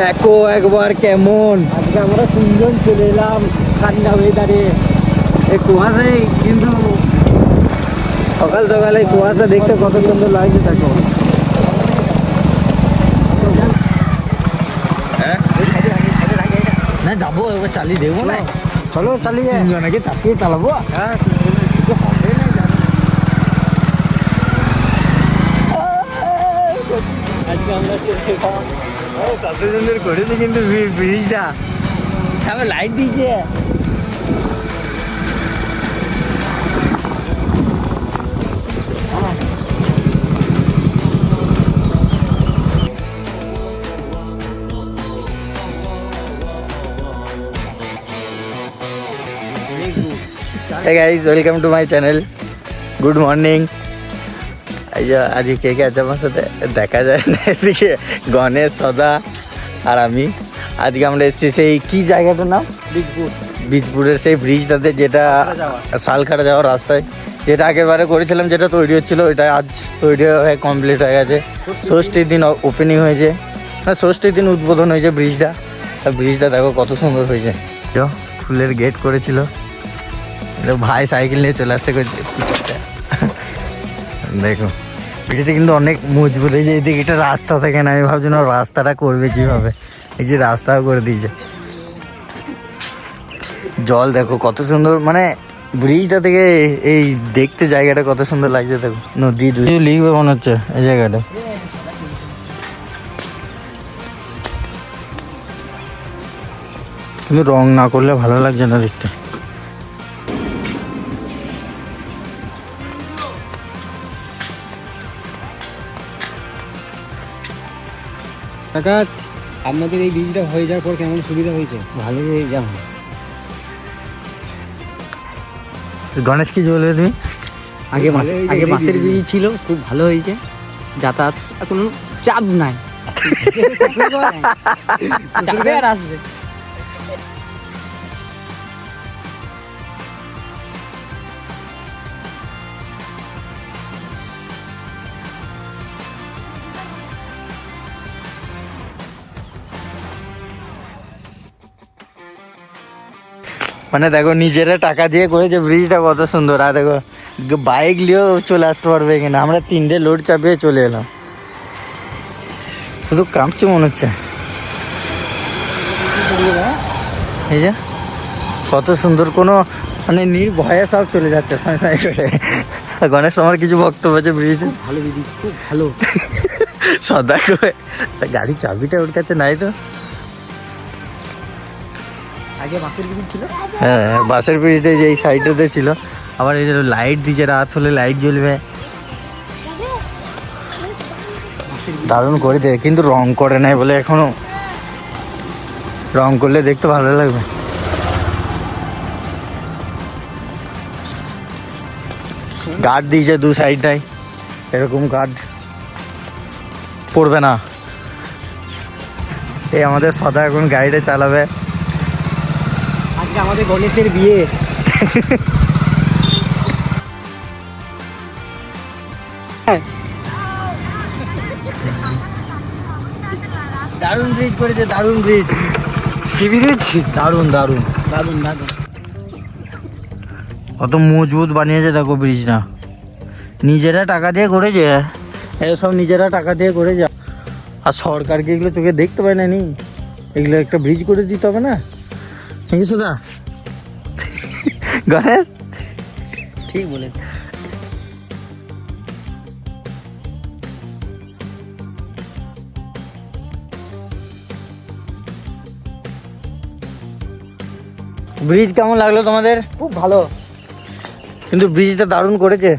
দেখো একবার কেমন। আজকে আমরা তিনজন চলে এলাম ঠান্ডা ওয়েদারে এই কুয়াশাই কিন্তু সকাল সকালে কুয়াশা দেখতে কত সুন্দর লাগছে দেখো। না যাব এবার চালিয়ে দেবো না। চলো চালিয়ে। তিনজনকে চাপিয়ে চালাবো। হ্যাঁ আজকে আমরা চলে কত সুন্দর করেছে কিন্তু ব্রিজটা সামনে লাইট দিয়েছে Hey guys, welcome to my channel. Good morning. এই যে আজকে কে কে আছে আমার সাথে? দেখা যায় না এদিকে। গণেশ সদা আর আমি। আজকে আমরা এসেছি সেই কি জায়গাটার নাম? বীজপুর। বীজপুরের সেই ব্রিজটাতে যেটা শালখাড়া যাওয়ার রাস্তায়। যেটা আগের বারে করেছিলাম যেটা তৈরি হচ্ছিল ওইটা আজ তৈরি হয়ে কমপ্লিট হয়ে গেছে। ষষ্ঠীর দিন। ওপেনিং হয়েছে। হ্যাঁ ষষ্ঠীর দিন উদ্বোধন হয়েছে ব্রিজটা। আর ব্রিজটা দেখো কত সুন্দর হয়েছে। ফুলের গেট করেছিল। ভাই সাইকেল নিয়ে চলে আসছে। দেখো। ব্রিজটা কিন্তু অনেক মজবুত। এই যে এদিকে একটা রাস্তা থাকে না, আমি ভাবছি না রাস্তাটা করবে কীভাবে? এই যে রাস্তাও করে দিয়েছে। জল দেখো কত সুন্দর মানে ব্রিজটা থেকে এই দেখতে জায়গাটা কত সুন্দর লাগছে দেখো, নদী লিখবে মনে হচ্ছে এই জায়গাটা। কিন্তু রং না করলে ভালো লাগছে না দেখতে। কাকা আপনাদের এই বীজটা হয়ে যাওয়ার পর কেমন সুবিধা হয়েছে? ভালো হয়ে যাও গণেশ কি বলবে তুমি? আগে মাস আগে মাসের বীজ ছিল খুব ভালো হয়েছে। যাতায়াত কোনো চাপ নাই। আসবে। মানে দেখো নিজেরা টাকা দিয়ে করেছে ব্রিজটা কত সুন্দর। আর দেখো বাইক নিয়েও চলে আসতে পারবে এখানে আমরা তিনটে লোড চাপিয়ে চলে এলাম। শুধু কাঁপছে মনে হচ্ছে। এই যে কত সুন্দর কোনো মানে নির্ভয়ে সব চলে যাচ্ছে সাঁই সাঁই করে। গণেশ আমার কিছু বক্তব্য আছে ব্রিজ ভালো দিদি খুব ভালো। সদা করে। তা গাড়ি চাবিটা ওর কাছে নাই তো? হ্যাঁ বাসের ব্রিজটা যে এই সাইডটাতে ছিল। আবার এই লাইট দিচ্ছে রাত হলে লাইট জ্বলবে। দারুণ করে দেয় কিন্তু রং করে নাই বলে এখনও। রং করলে দেখতে ভালো লাগবে। গার্ড দিয়েছে দু সাইডটাই এরকম গার্ড। পড়বে না। এই আমাদের সদা এখন গাড়িটা চালাবে। আজকে আমাদের গণেশের বিয়ে। দারুণ ব্রিজ করেছে দারুণ ব্রিজ কি ব্রিজ দারুণ দারুণ। দারুণ দারুণ কত মজবুত বানিয়েছে দেখো ব্রিজটা নিজেরা টাকা দিয়ে করেছে। এসব নিজেরা টাকা দিয়ে করেছে। আর সরকারকে এগুলো চোখে দেখতে পায় না নি? এগুলো একটা ব্রিজ করে দিতে হবে না? নাকি সোজা? গণেশ? ঠিক বলে ব্রিজ কেমন লাগল তোমাদের? খুব ভালো। কিন্তু ব্রিজটা দারুণ করেছে।